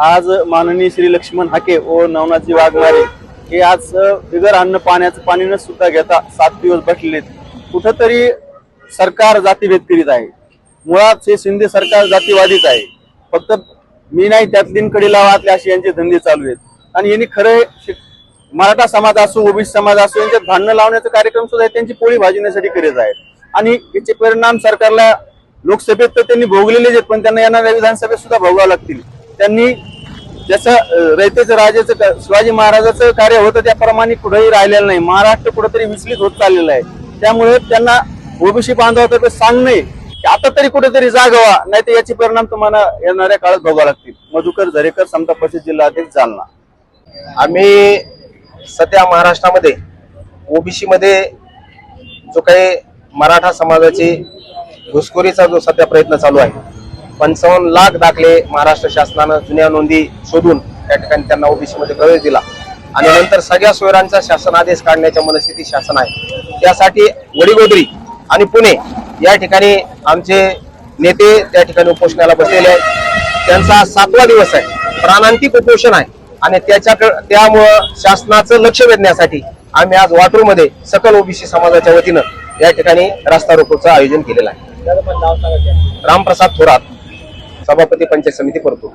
आज माननीय श्री लक्ष्मण हाके व नवनाथजी वाघमारे हे आज बिगर अन्न पाण्याचं पाणी न सुद्धा घेता सात दिवस बसलेले कुठंतरी सरकार जातीभेद करीत आहे. मुळात हे शिंदे सरकार जातीवादीच आहे. फक्त मी नाही त्यातलीन कडे लावातले असे यांचे धंदे चालू आहेत. आणि यांनी खरे मराठा समाज असो ओबीसी समाज असो यांच्यात भांडणं लावण्याचा कार्यक्रम सुद्धा त्यांची पोळी भाजण्यासाठी करीत आहेत. आणि याचे परिणाम सरकारला लोकसभेत तर त्यांनी भोगलेलेच आहेत पण त्यांना येणाऱ्या विधानसभेत सुद्धा भोगावं लागतील. त्यांनी जसं रयतेचं राजाचं शिवाजी महाराजाचं कार्य होतं त्याप्रमाणे कुठेही राहिलेलं नाही. महाराष्ट्र कुठेतरी विचलित होत चाललेलं आहे. त्यामुळे त्यांना ओबीसी बांधवातर्फे सांगणे की आता तरी कुठेतरी जागवा नाही तर याचे परिणाम तुम्हाला येणाऱ्या काळात भोगावे लागतील. मधुकर झरेकर समता परिषद जिल्हा अध्यक्ष जालना. आम्ही सध्या महाराष्ट्रामध्ये ओबीसी मध्ये जो काही मराठा समाजाची घुसखोरीचा जो सध्या प्रयत्न चालू आहे पंचावन्न लाख दाखले महाराष्ट्र शासनानं जुन्या नोंदी शोधून त्या ठिकाणी त्यांना ओबीसी मध्ये प्रवेश दिला. आणि नंतर सगळ्या सोयरांचा शासन आदेश काढण्याच्या मनस्थिती शासन आहे. त्यासाठी वडीगोदरी आणि पुणे या ठिकाणी आमचे नेते त्या ठिकाणी उपोषणाला बसलेले आहेत. त्यांचा सातवा दिवस आहे. प्राणांतिक उपोषण आहे. आणि त्याच्याकडे त्यामुळं शासनाचं लक्ष वेधण्यासाठी आम्ही आज वाटूरमध्ये सकल ओबीसी समाजाच्या वतीनं या ठिकाणी रास्ता रोकोचं आयोजन केलेलं आहे. रामप्रसाद थोरात. सभापती पंचायत समिती करतो.